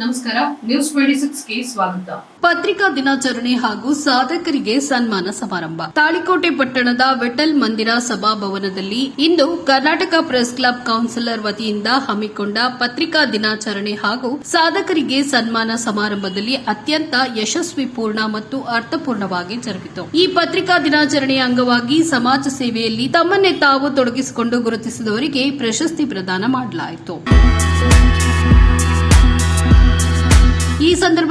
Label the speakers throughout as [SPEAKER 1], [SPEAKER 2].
[SPEAKER 1] ನಮಸ್ಕಾರ news twenty ಗೆ ಸ್ವಾಗತ. ಪತ್ರಿಕಾ ದಿನಾಚರಣೆ ಹಾಗೂ ಸಾಧಕರಿಗೆ ಸನ್ಮಾನ ಸಮಾರಂಭ. ತಾಳಿಕೋಟೆ ಪಟ್ಟಣದ ವೆಟಲ್ ಮಂದಿರ ಸಭಾಭವನದಲ್ಲಿ ಇಂದು ಕರ್ನಾಟಕ ಪ್ರೆಸ್ ಕ್ಲಬ್ ಕೌನ್ಸಿಲರ್ ವತಿಯಿಂದ ಹಮ್ಮಿಕೊಂಡ ಪತ್ರಿಕಾ ದಿನಾಚರಣೆ ಹಾಗೂ ಸಾಧಕರಿಗೆ ಸನ್ಮಾನ ಸಮಾರಂಭದಲ್ಲಿ ಅತ್ಯಂತ ಯಶಸ್ವಿ ಪೂರ್ಣ ಮತ್ತು ಅರ್ಥಪೂರ್ಣವಾಗಿ ಜರುಗಿತು. ಈ ಪತ್ರಿಕಾ ದಿನಾಚರಣೆಯ ಅಂಗವಾಗಿ ಸಮಾಜ ಸೇವೆಯಲ್ಲಿ ತಮ್ಮನ್ನೇ ತಾವು ತೊಡಗಿಸಿಕೊಂಡು ಗುರುತಿಸಿದವರಿಗೆ ಪ್ರಶಸ್ತಿ ಪ್ರದಾನ ಮಾಡಲಾಯಿತು.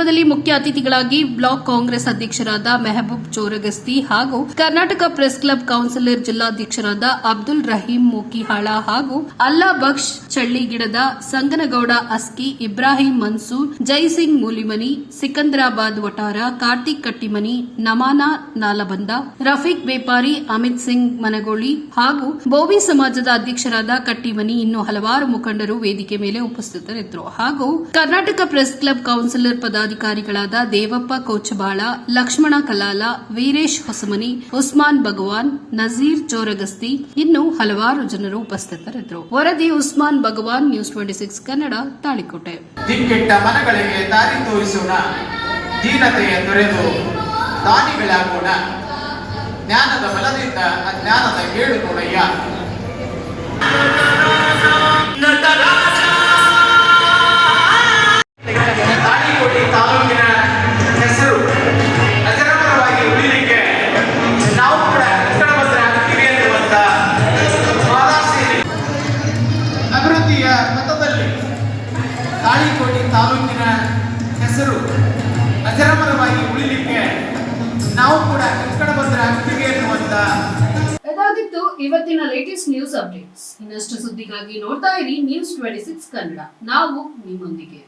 [SPEAKER 1] ಸಂದರ್ಭದಲ್ಲಿ ಮುಖ್ಯ ಅತಿಥಿಗಳಾಗಿ ಬ್ಲಾಕ್ ಕಾಂಗ್ರೆಸ್ ಅಧ್ಯಕ್ಷರಾದ ಮೆಹಬೂಬ್ ಚೋರಗಸ್ತಿ ಹಾಗೂ ಕರ್ನಾಟಕ ಪ್ರೆಸ್ ಕ್ಲಬ್ ಕೌನ್ಸಿಲರ್ ಜಿಲ್ಲಾಧ್ಯಕ್ಷರಾದ ಅಬ್ದುಲ್ ರಹೀಂ ಮೂಕಿಹಾಳ ಹಾಗೂ ಅಲ್ಲಾ ಬಕ್ಷ್ ಚಳ್ಳಿಗಿಡದ ಸಂಗನಗೌಡ ಅಸ್ಕಿ, ಇಬ್ರಾಹಿಂ ಮನ್ಸೂರ್, ಜೈಸಿಂಗ್ ಮೂಲಿಮನಿ, ಸಿಕಂದರಾಬಾದ್ ವಟಾರ, ಕಾರ್ತಿಕ್ ಕಟ್ಟಿಮನಿ, ನಮಾನಾ ನಾಲಬಂದ, ರಫೀಕ್ ಬೇಪಾರಿ, ಅಮಿತ್ ಸಿಂಗ್ ಮನಗೋಳಿ ಹಾಗೂ ಬೋವಿ ಸಮಾಜದ ಅಧ್ಯಕ್ಷರಾದ ಕಟ್ಟಿಮನಿ ಇನ್ನು ಹಲವಾರು ಮುಖಂಡರು ವೇದಿಕೆ ಮೇಲೆ ಉಪಸ್ಥಿತರಿದ್ದರು. ಹಾಗೂ ಕರ್ನಾಟಕ ಪ್ರೆಸ್ ಕ್ಲಬ್ ಕೌನ್ಸಿಲರ್ ಪದಾಧಿಕಾರಿಗಳಾದ ದೇವಪ್ಪ ಕೋಚಬಾಳ, ಲಕ್ಷ್ಮಣ ಕಲಾಲ, ವೀರೇಶ್ ಹೊಸಮನಿ, ಉಸ್ಮಾನ್ ಭಗವಾನ್, ನಜೀರ್ ಚೋರಗಸ್ತಿ ಇನ್ನು ಹಲವಾರು ಜನರು ಉಪಸ್ಥಿತರಿದ್ದರು. ವರದಿ Usman Bhagwan, news twenty six Kannada, Talikote.
[SPEAKER 2] ದಿಕ್ಕೆಟ್ಟ ಮನಗಳಿಗೆ ದಾರಿ ತೋರಿಸೋಣ. ದೀನತೆಯ ತೊರೆದು ದಾನಿಗಳಾಗೋಣ. ಜ್ಞಾನದ ಬಲದಿಂದ ಅಜ್ಞಾನದ ಏಳು ತಾಳಿಕೋಟೆ ತಾಲೂಕಿನ ಹೆಸರು ಅಜರಮರವಾಗಿ ಉಳಿಲಿಕ್ಕೆ ನಾವು ಕೂಡ ಕನ್ನಡಬದ್ಧ ಅಕ್ಕಿಗೆ ಅನ್ನುವಂತ
[SPEAKER 1] ಇದಾಗಿತ್ತು ಇವತ್ತಿನ ಲೇಟೆಸ್ಟ್ ನ್ಯೂಸ್ ಅಪ್ಡೇಟ್ಸ್ ಇನ್ನಷ್ಟು ಸುದ್ದಿಗಾಗಿ ನೋಡ್ತಾ ಇರಿ ನ್ಯೂಸ್ ಟ್ವೆಂಟಿ ಸಿಕ್ಸ್ ಕನ್ನಡ. ನಾವು ನಿಮ್ಮೊಂದಿಗೆ.